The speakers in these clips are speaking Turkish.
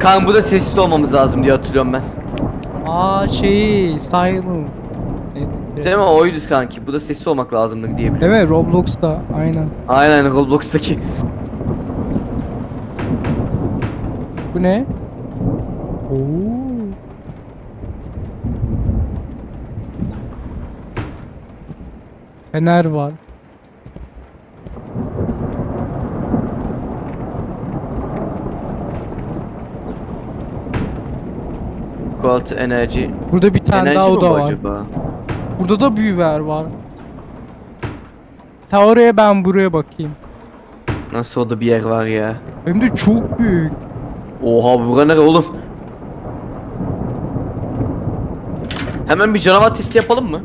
Kan bu da sessiz olmamız lazım diye hatırlıyorum ben. Aa şey Silent. Değil mi? Oydu kanki. Bu da sessiz olmak lazımdı diye biliyorum. Evet Roblox'ta aynen. Aynen Roblox'taki. Bu ne? Oo. Fener var. Gold enerji. Burada bir tane enerji daha mi bu oda var. acaba? Burada da büyüver var. Sen oraya ben buraya bakayım. Nasıl oda bir yer var ya? Hem de çok büyük. Oha bura nere oğlum? Hemen bir canavar testi yapalım mı?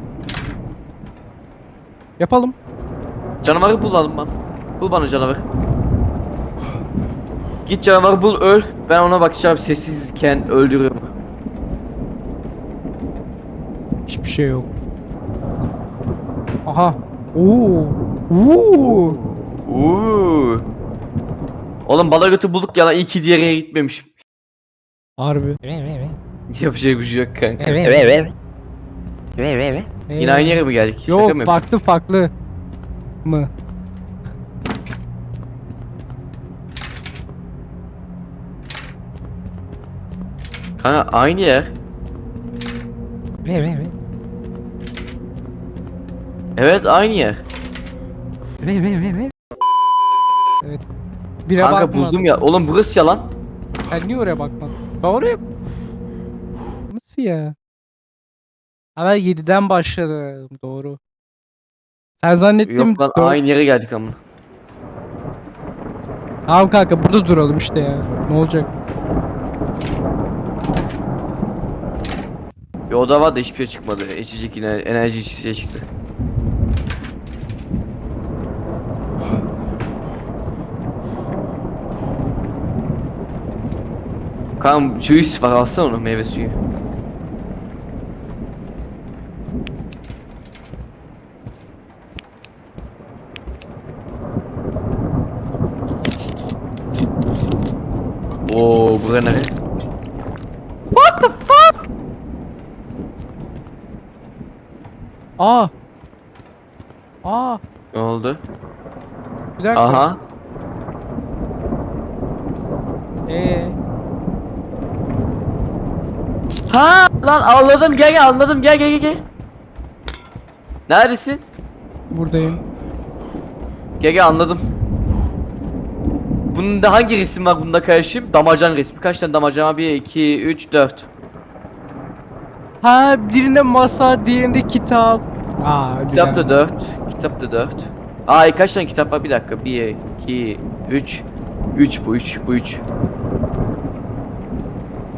Yapalım. Canavarı bulalım bana. Bul bana canavarı. Git canavarı bul öl. Ben ona bakacağım sessizken öldürüyorum. Hiçbir şey yok. Aha. Oo. Oo. Uuu. Oğlum balagötü bulduk ya lan iyi ki diğer yere gitmemişim. Harbi. Yapacak bir şey yok kanka. Evet. Yine aynı yere mi geldik? Şaka mı Yok yapıyorsun? farklı farklı mı? Kanka aynı yer. Evet aynı yer. Evet. Bire Kanka bakmadım. buldum ya. Oğlum burası yalan. Ben niye oraya bakmadım? Ben oraya... Nasıl ya? Ha ben 7'den başladım. Doğru. Sen zannettim... Yok lan dört- aynı yere geldik ama. Tamam kanka burada duralım işte ya. Ne olacak? Bir oda var da hiçbir şey çıkmadı. İçecek yine enerji içeceği çıktı. Kanka juice var alsana onu meyve suyu. Oo bura ne? Aa! Aa! Ne oldu? Bir dakika. Aha. Ee, Ha lan anladım gel gel anladım gel gel gel gel. Neredesin? buradayım. Gel gel anladım. Bunda hangi resim var bunda kardeşim? Damacan resmi. Kaç tane damacan var? 1, 2, 3, 4. Ha birinde masa, diğerinde kitap. Aa, Kitap da güzel. 4. Kitap da 4. Ay kaç tane kitap var? Bir dakika. 1, 2, 3. 3 bu 3 bu 3.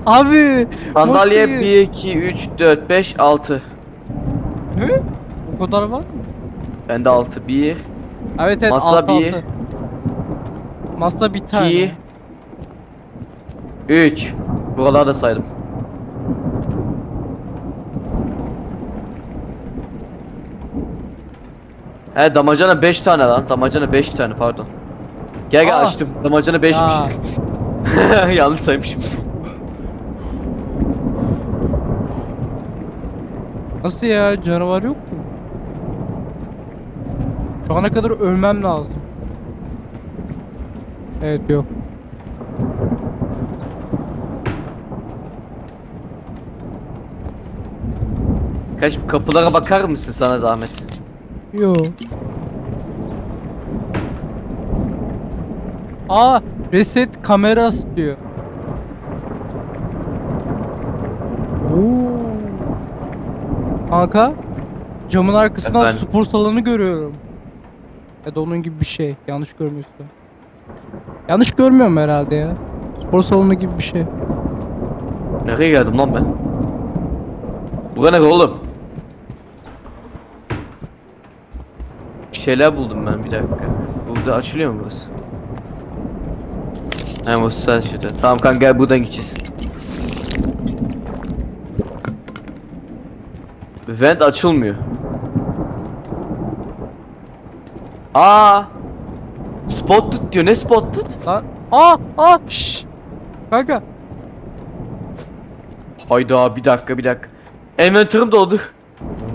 Abi! Sandalye masayı- 1, 2, 3, 4, 5, 6. Ne? O kadar var mı? Bende 6. 1, Evet evet Masa altı, bir. altı. Masa bir tane. 2, 3. Buraları da saydım. He damacana 5 tane lan. Damacana 5 tane pardon. Gel gel Aa. açtım. Damacana 5'miş. Ya. Yanlış saymışım. Nasıl ya? Canavar yok mu? Şu ana kadar ölmem lazım. Evet yok. Kaç kapılara bakar mısın sana zahmet? Yok. Aa, reset kameras diyor. Oo. Kanka, camın arkasından Efendim? spor salonu görüyorum. Ya da onun gibi bir şey. Yanlış görmüyorsam. Yanlış görmüyorum herhalde ya. Spor salonu gibi bir şey. Nereye geldim lan ben? Bura nere oğlum? Bir şeyler buldum ben bir dakika. Burada açılıyor mu burası? He bu sen şurada. Tamam kanka gel buradan gideceğiz. Vent açılmıyor. Aa! Spotted diyor. Ne spotted? Lan Aa aa şşş. Kanka. Hayda bir dakika bir dakika. Envantörüm doldu.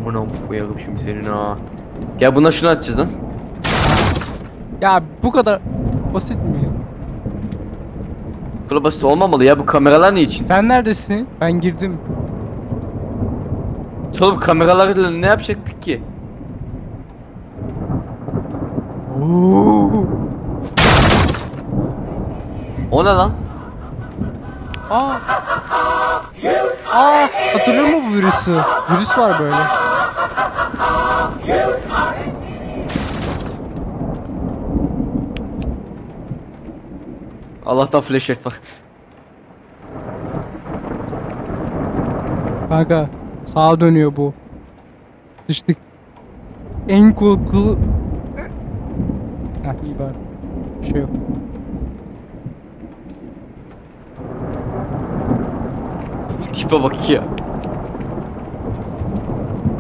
Anam koyarım şimdi senin ha. Gel buna şunu atacağız lan. Ya bu kadar basit mi ya? Bu kadar basit olmamalı ya bu kameralar ne için? Sen neredesin? Ben girdim. Oğlum kameralarla ne yapacaktık ki? Oo. O ne lan? Aa. Aa, hatırlıyor musun bu virüsü? Virüs var böyle. Allah'tan flashlight var. Kanka sağa dönüyor bu. Sıçtık. En korkulu... Heh iyi bari. Bir şey yok. Tipe bak ya.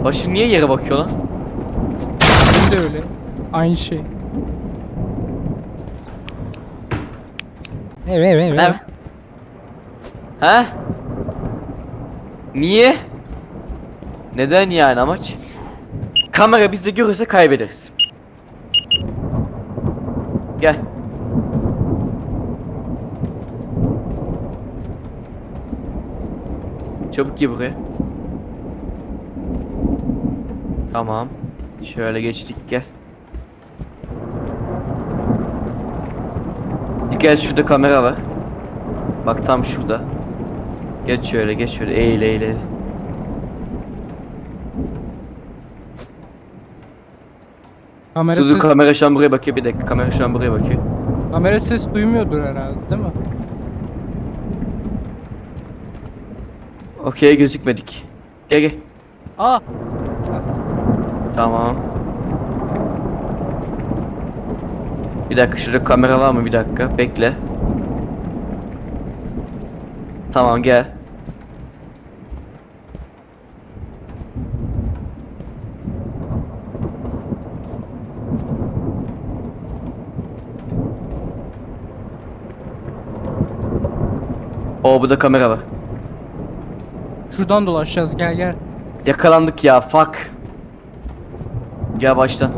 Başı niye yere bakıyor lan? Benim de öyle. Aynı şey. Evet evet Ne? He? Niye? Neden yani amaç? Kamera bizi görürse kaybederiz. Gel. Çabuk gir buraya. Tamam. Şöyle geçtik gel. Gel şurada kamera var. Bak tam şurada. Geç şöyle geç şöyle eğil eğil eğil. Kamera Dur dur ses, kamera şu an buraya bakıyor bir dakika kamera şu an buraya bakıyor. kamera ses duymuyordur herhalde değil mi? Okey gözükmedik. Gel gel. Aa. Tamam. Bir dakika şurada kamera var mı bir dakika bekle. Tamam gel. O burada kamera var. Şuradan dolaşacağız gel gel. Yakalandık ya fuck. Gel baştan.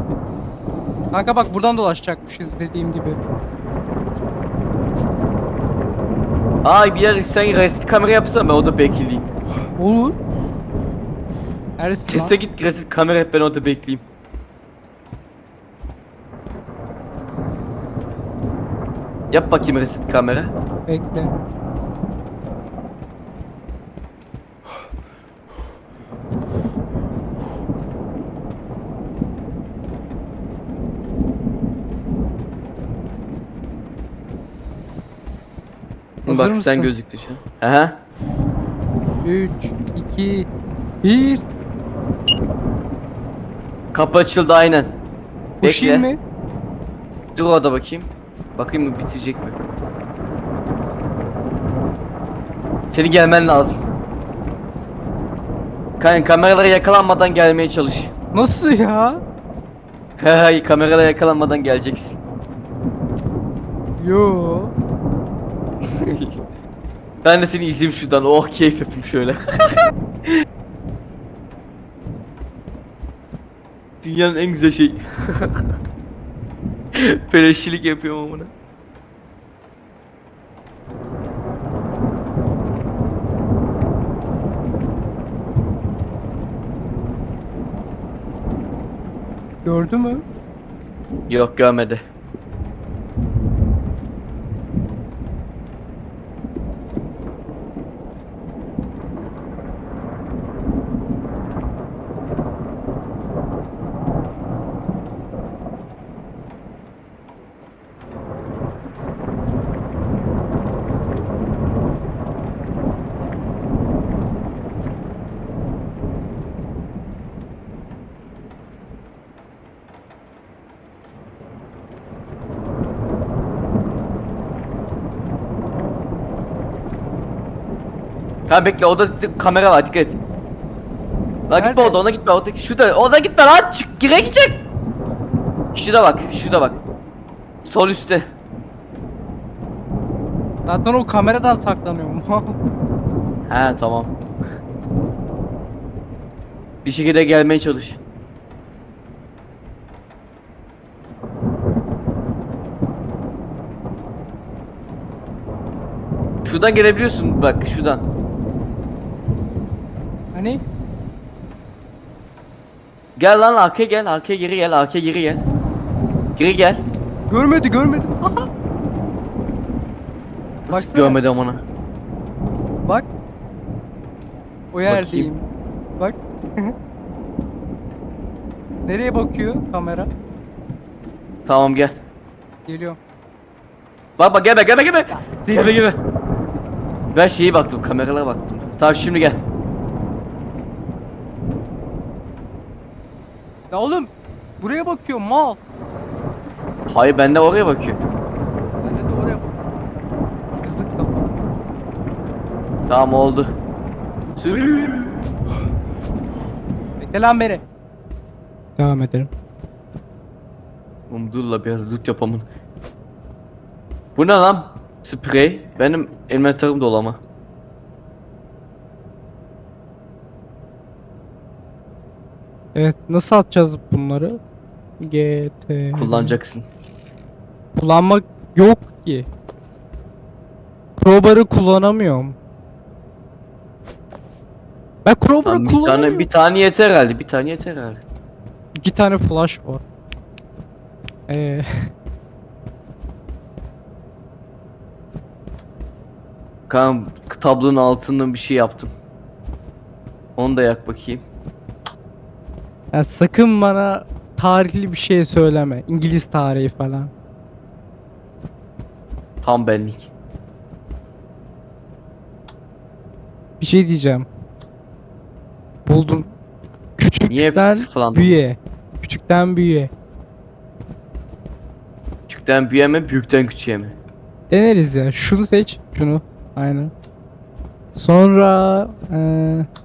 Kanka bak buradan dolaşacakmışız dediğim gibi. Ay bir yer sen resit kamera yapsana ben orada bekleyeyim. Olur. Neresin lan? Kese git resit kamera hep ben orada bekleyeyim. Yap bakayım resit kamera. Bekle. Hazır Bak mısın? sen gözüktü şu an. Aha. 3, 2, 1. Kapı açıldı aynen. Koşayım Bekle. mı? Dur orada bakayım. Bakayım mı bitecek mi? Senin gelmen lazım. Kanka kameralara yakalanmadan gelmeye çalış. Nasıl ya? Hay kameralara yakalanmadan geleceksin. Yo. ben de seni izleyeyim şuradan. Oh keyif yapayım şöyle. Dünyanın en güzel şey. Peleşçilik yapıyorum amına. Gördü mü? Yok görmedi. Ha bekle orada kamera var dikkat et. Lan gitme orada ona gitme orada şurada orada gitme lan çık gire gidecek. Şurada bak şurada bak. Sol üstte. Zaten o kameradan saklanıyorum. He tamam. Bir şekilde gelmeye çalış. Şuradan gelebiliyorsun bak şuradan. Hani? Gel lan arkaya gel arkaya geri gel arkaya geri gel. Geri gel. Görmedi görmedi. Nasıl Baksana. görmedim onu. Bak. O yerdeyim. Bak. Nereye bakıyor kamera? Tamam gel. Geliyor. Bak bak gelme gelme gelme. Seni- Gelme gelme. Ben şeyi baktım kameralara baktım. Tamam şimdi gel. Ya oğlum buraya bakıyor mal. Hayır ben de oraya bakıyorum. Ben de de oraya bakıyorum. Yazık kafa. Tamam oldu. Sür. Bekle lan beni. Devam edelim. Oğlum dur la biraz loot yapamın. Bu ne lan? Sprey. Benim inventörüm dolu ama. Evet nasıl atacağız bunları? GT. Kullanacaksın. Kullanmak yok ki. Crowbar'ı kullanamıyorum. Ben Crowbar'ı Tamam, bir kullanamıyorum. tane bir tane yeter herhalde. Bir tane yeter herhalde. İki tane flash var. Ee, Kan tablonun altından bir şey yaptım. Onu da yak bakayım. Ya sakın bana tarihli bir şey söyleme. İngiliz tarihi falan. Tam benlik. Bir şey diyeceğim. Buldum. Niye Küçükten sıfırlandın? büyüğe. Küçükten büyüğe. Küçükten büyüğe mi, büyükten küçüğe mi? Deneriz ya. Şunu seç. Şunu. Aynen. Sonra iki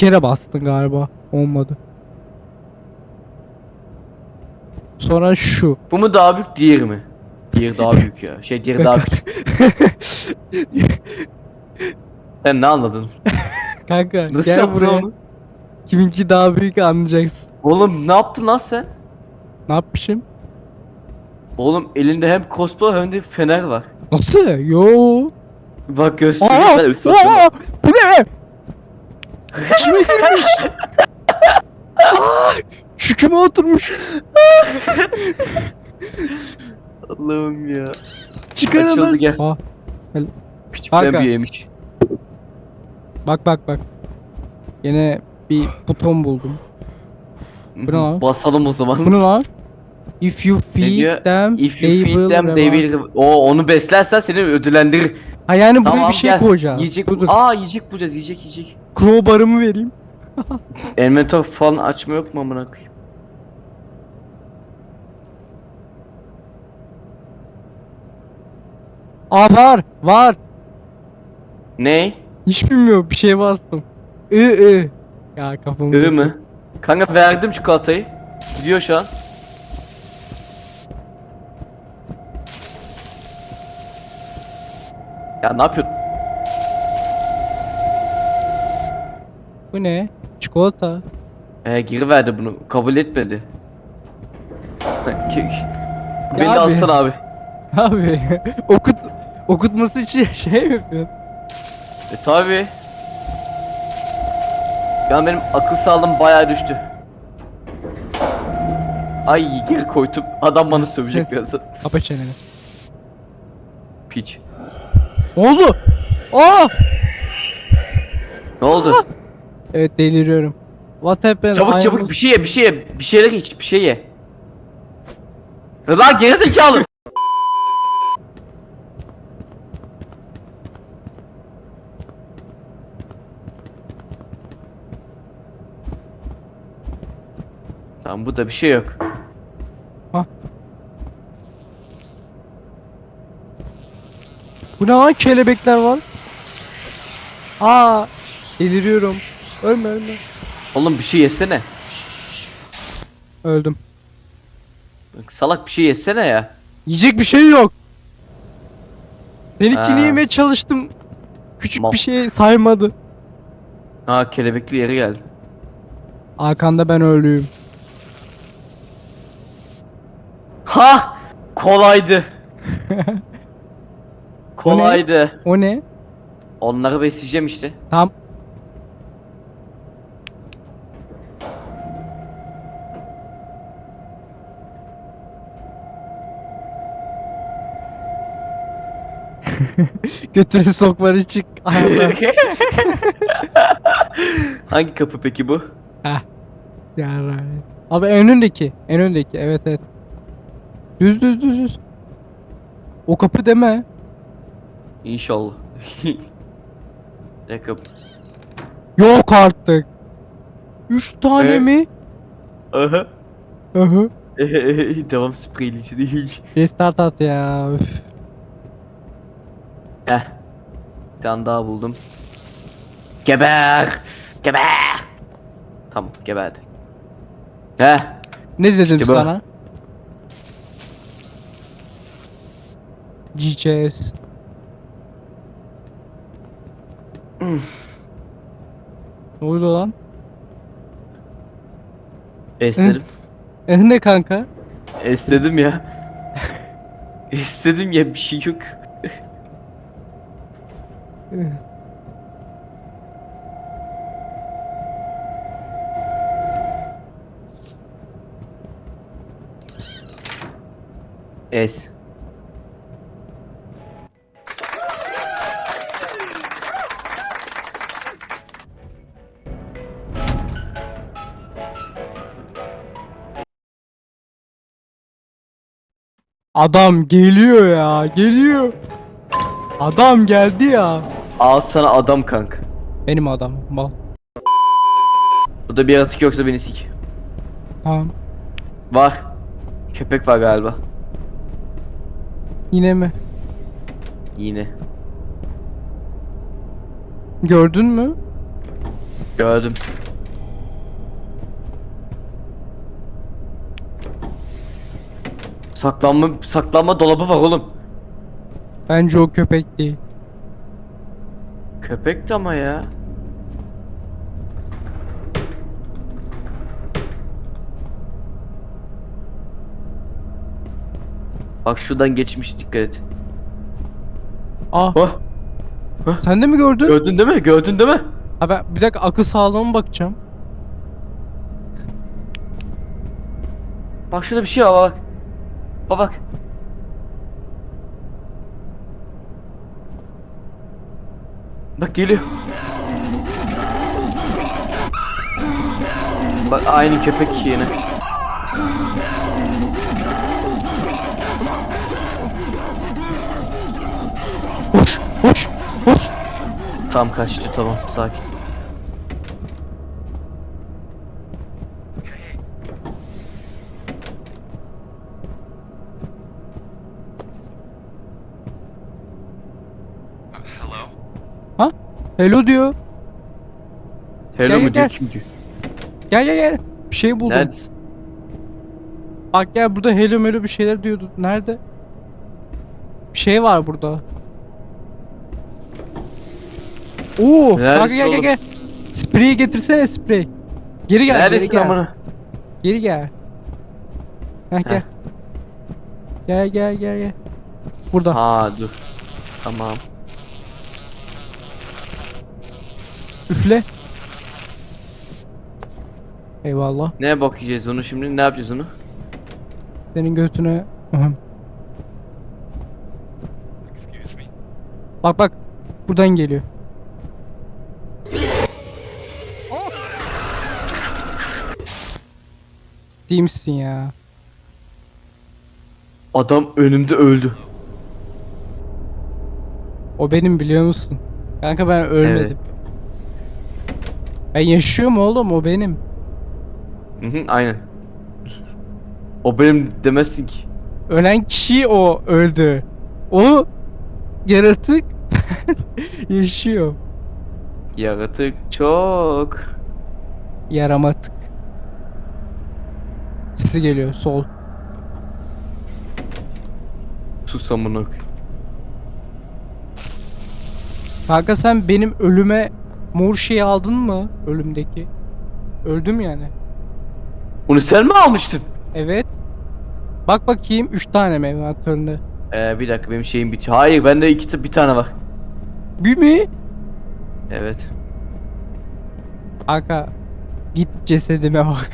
kere bastın galiba. Olmadı. Sonra şu. Bu mu daha büyük, diğeri mi? Diğeri daha büyük ya. Şey diğeri daha küçük. Sen ne anladın? Kanka Nasıl gel yaptın buraya. onu? Kiminki daha büyük anlayacaksın. Oğlum ne yaptın lan sen? Ne yapmışım? Oğlum elinde hem crossbow hem de fener var. Nasıl? Yo. Bak göstereyim aa, bu ne? İçime girmiş. Aa, şüküme oturmuş. Allah'ım ya. Çıkarılır. Açıldı, gel. Aa, Küçükten Kanka. büyüğemiş. bak bak bak. Yine bir buton buldum. Bu ne lan? Basalım o zaman. Bu ne lan? If you feed diyor? them, If you they feed will them they will... O onu beslersen seni ödüllendirir. Ha yani buraya Tamam, bir şey gel. koyacağız. Yiyecek dur dur. Aa yiyecek bulacağız yiyecek yiyecek. Crowbar'ımı vereyim. Inventor falan açma yok mu amına koyayım? Aa var, var. Ne? Hiç bilmiyorum bir şey bastım. I I. Ya kafamı. Ürü mü? Kanka verdim çikolatayı. Gidiyor şu an. Ya ne yapıyorsun? Bu ne? Çikolata. Ee, geri verdi bunu. Kabul etmedi. Beni de abi. alsana abi. Abi okut okutması için şey mi yapıyorsun? E tabi. Ya benim akıl sağlığım bayağı düştü. Ay geri koydum. Adam bana sövecek birazdan. Kapa çeneni. Piç. Oldu? Aa! Ne oldu? Evet deliriyorum. What happened? çabuk I çabuk almost- bir şey ye bir şey ye. Bir şeyler iç bir şey ye. Lan gerizekalı. Tamam burada bir şey yok. Bu ne lan kelebekler var? Aa! Deliriyorum. Ölme ölme. Oğlum bir şey yesene. Öldüm. Bak, Salak bir şey yesene ya. Yiyecek bir şey yok. Seninkini Ha. yemeye çalıştım. Küçük Mal. bir şey saymadı. Ha kelebekli yere geldim. Arkanda ben ölüyüm. Ha! Kolaydı. Kolaydı. O ne? Onları besleyeceğim işte. Tam. Götürü sokları çık. Ayağına. Hangi kapı peki bu? Yarrağım. Abi en öndeki. En öndeki. Evet evet. Düz düz düz düz. O kapı deme. İnşallah. ne kapı? Yok artık. Üç tane Evet. mi? Aha. Aha. Devam spreylici değil. Restart at ya. Üf. Heh. Bir tane daha buldum. Geber! Geber! Tamam geberdi. Heh. Ne dedim İşte bu. sana? GCS. Hmm. Ne oldu lan? Esledim. E ne kanka? Esledim ya. Esledim ya bir şey yok. Es. Adam geliyor ya, geliyor. Adam geldi ya. Al sana adam kanka. Benim adam, mal. Burada bir yaratık yoksa beni sik. Tamam. Var. Köpek var galiba. Yine mi? Yine. Gördün mü? Gördüm. Saklanma saklanma dolabı var oğlum. Bence o köpek değil. Köpek de ama ya. Bak şuradan geçmiş dikkat et. Ah, Oh, sen de mi gördün? gördün değil mi? Gördün değil mi? Ha ben bir dakika akıl sağlığıma bakacağım. Bak şurada bir şey var bak. Bak bak. Bak geliyor. Bak aynı köpek yine. Hoş, hoş, hoş. Tam kaçtı tamam sakin. Ha? Hello diyor. Hello Gel, mu diyor gel. kim diyor? Gel gel gel. Bir şey buldum. Neredesin? Bak gel burada hello melo bir şeyler diyordu. Nerede? Bir şey var burada. Oo, kanka gel gel oğlum? gel. Spreyi getirsene sprey. Geri gel, Neredesin geri gel. amına? Geri gel. Heh, gel. Gel gel gel gel. Burada. Ha dur. Tamam. Üfle. Eyvallah. Ne bakacağız onu şimdi? Ne yapacağız onu? Senin götüne. Aha. Bak bak. Buradan geliyor. Değil misin ya? Adam önümde öldü. O benim biliyor musun? Kanka ben ölmedim. Ben yaşıyorum oğlum o benim. Hı hı aynen. O benim demezsin ki. Ölen kişi o öldü. O yaratık yaşıyor. Yaratık çok. Yaramatık. Sesi geliyor sol. Sus amına. Kanka sen benim ölüme mor şeyi aldın mı? Ölümdeki. Öldüm yani. Onu sen mi almıştın? Evet. Bak bakayım 3 tane mi envantöründe? Ee, bir dakika benim şeyim bitiyor. Hayır bende iki bir tane var. Bir mi? Evet. Kanka git cesedime bak.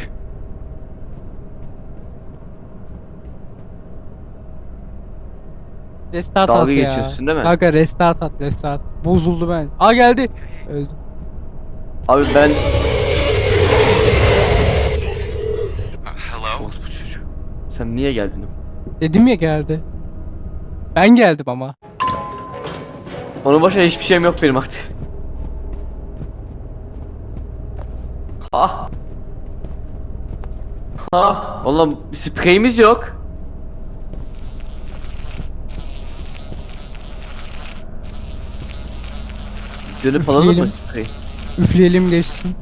Restart Dalga at ya. geçiyorsun değil mi? Kanka restart at restart. Bozuldu ben. Aa geldi. Öldü. Abi ben... Hello? Orospu çocuğu. Sen niye geldin? Dedim ya geldi. Ben geldim ama. Onun başına hiçbir şeyim yok benim artık. Ha. Ha. Oğlum spreyimiz yok. Dönüp alalım mı Üfleyelim. sprey? Üfleyelim geçsin.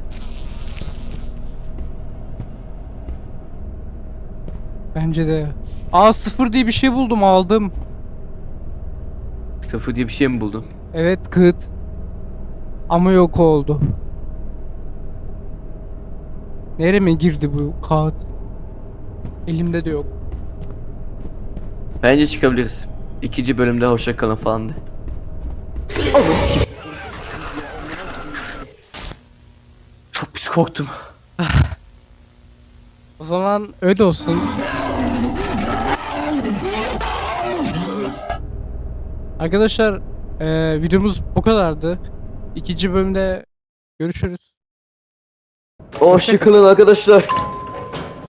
Bence de. Aa sıfır diye bir şey buldum aldım. Sıfır diye bir şey mi buldun? Evet kığıt. Ama yok oldu. Nereye girdi bu kağıt? Elimde de yok. Bence çıkabiliriz. İkinci bölümde hoşça kalın falan de. Çok pis korktum. O zaman öyle olsun. Arkadaşlar eee, videomuz bu kadardı. İkinci bölümde görüşürüz. Hoşça kalın arkadaşlar.